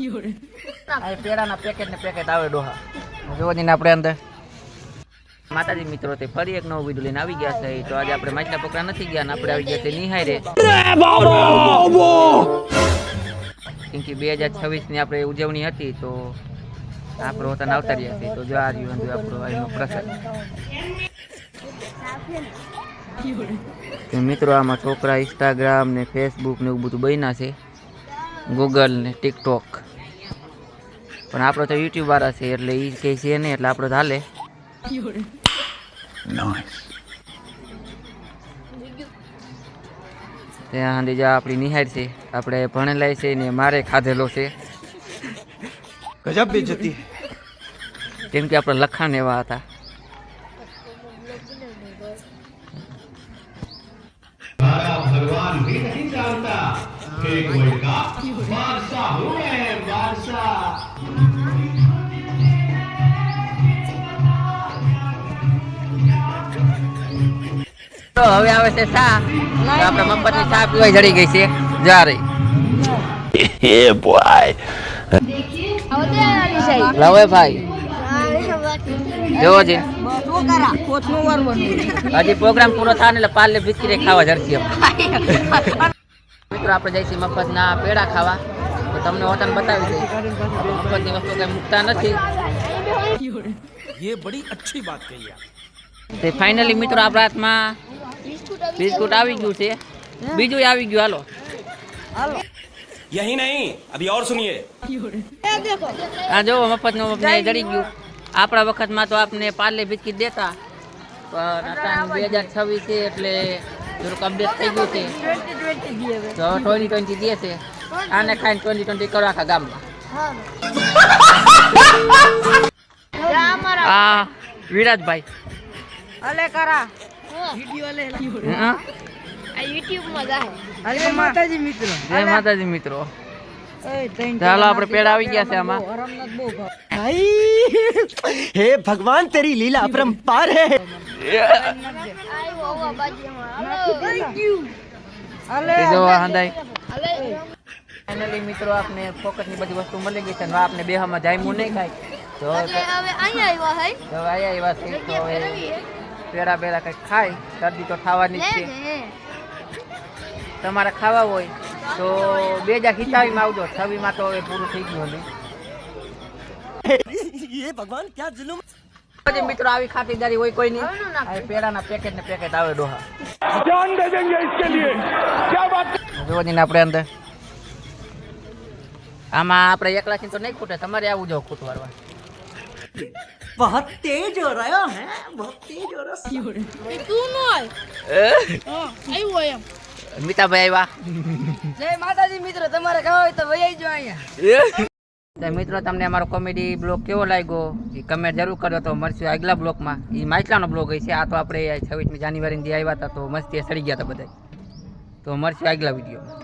આ પેડાના પેકેટ ને પેકેટ આવે ડોહા. જોવા જઈને આપણે અંદર. માતાજી મિત્રો, તે ફરી એક નવો વીડિયો લઈને આવી ગયા છે. તો આજે આપણે માછલા પકડા નથી ગયા ને આપણે આવી ગયા છે નિહાયરે. કેમ કે બે હજાર છવ્વીસની આપણે ઉજવણી હતી, તો આપણે વતન આવતા રહ્યા છીએ તો જો આ રહ્યું આપણો અહીંનો પ્રસાદ. મિત્રો, આમાં છોકરા ઇન્સ્ટાગ્રામ ને ફેસબુક ને એવું બધું બન્યા છે. ગૂગલ ને ટિકટોક પણ આપણો તો યુટ્યુબ વાળા છે એટલે એ કહે છે નહીં એટલે આપણો હાલે. ત્યાં હાંડી જા આપણી નિહાળ છે આપણે ભણેલા છે ને મારે ખાધેલો છે. ગજબ બેજતી. કેમ કે આપણા લખાણ એવા હતા. ભગવાન નથી જાણતા કે કોઈ કા વારસા હોય વારસા. તો હવે આવે છે ચા તો આપણે મફતની ચા પીવાય જડી ગઈ છે જા રહી લવે ભાઈ જોવો છે હજી પ્રોગ્રામ પૂરો થાય ને એટલે પાર્લે બિસ્કીટ ખાવા જરસી અમે મિત્રો આપણે જઈશું મફતના પેડા ખાવા તો તમને હોટલ બતાવી દઈશ મફતની વસ્તુ કઈ મૂકતા નથી ये बड़ी अच्छी बात कही आप તે ફાઇનલી મિત્રો આપણા હાથમાં બિસ્કુટ આવી ગયું છે. બીજું આવી ગયું હાલો. હાલો. યહી નહીં અભી ઓર સુનિયે. આ જો મફત નો મફત જડી ગયું. આપણા વખતમાં તો આપને પાર્લે બિસ્કિટ દેતા પણ અત્યારે બે હજાર છવ્વીસ છે એટલે થોડુંક અપડેટ થઈ ગયું છે. તો ટ્વેન્ટી ટ્વેન્ટી દે છે. આને ખાઈને ટ્વેન્ટી ટ્વેન્ટી કરો આખા ગામમાં. હા વિરાજભાઈ. અલે કરા. આવી ગયા છે આમાં. હે ભગવાન તેરી લીલા અપરંપાર હે. મિત્રો આપને ફોકસની બધી વસ્તુ મળી ગઈ છે અને આપને બેહામાં જાયમું નહીં ખાય. તો હવે અહીંયા આવ્યા છે તો પેડા પેડા કંઈક ખાય શરદી તો થવાની જ છે તમારે ખાવા હોય તો બે હજાર ખીચાવીમાં આવજો છવ્વીમાં તો હવે પૂરું થઈ ગયું નહીં ये भगवान क्या जुलुम પછી મિત્રો આવી ખાતરદારી હોય કોઈ નહીં આ પેડાના પેકેટ ને પેકેટ આવે ડોહા जान दे देंगे इसके लिए क्या बात જોવા જઈને આપણે અંદર આમાં આપણે એકલા તો નહીં ખૂટે તમારે આવું જો ખૂટવાડવા बहुत तेज हो रहा है बहुत तेज हो रहा મિતાભાઈ આવ્યા જય માતાજી મિત્ર તમારે ખાવા હોય તો વહી જો અહીંયા તો મિત્રો તમને અમારો કોમેડી બ્લોગ કેવો લાગ્યો એ કમેન્ટ જરૂર કરજો તો મળશું આગલા બ્લોગમાં એ માછલાનો બ્લોગ છે આ તો આપણે છવ્વીસમી જાન્યુઆરીની જે આવ્યા હતા તો મસ્તી સડી ગયા હતા બધા તો મળશું આગલા વિડીયોમાં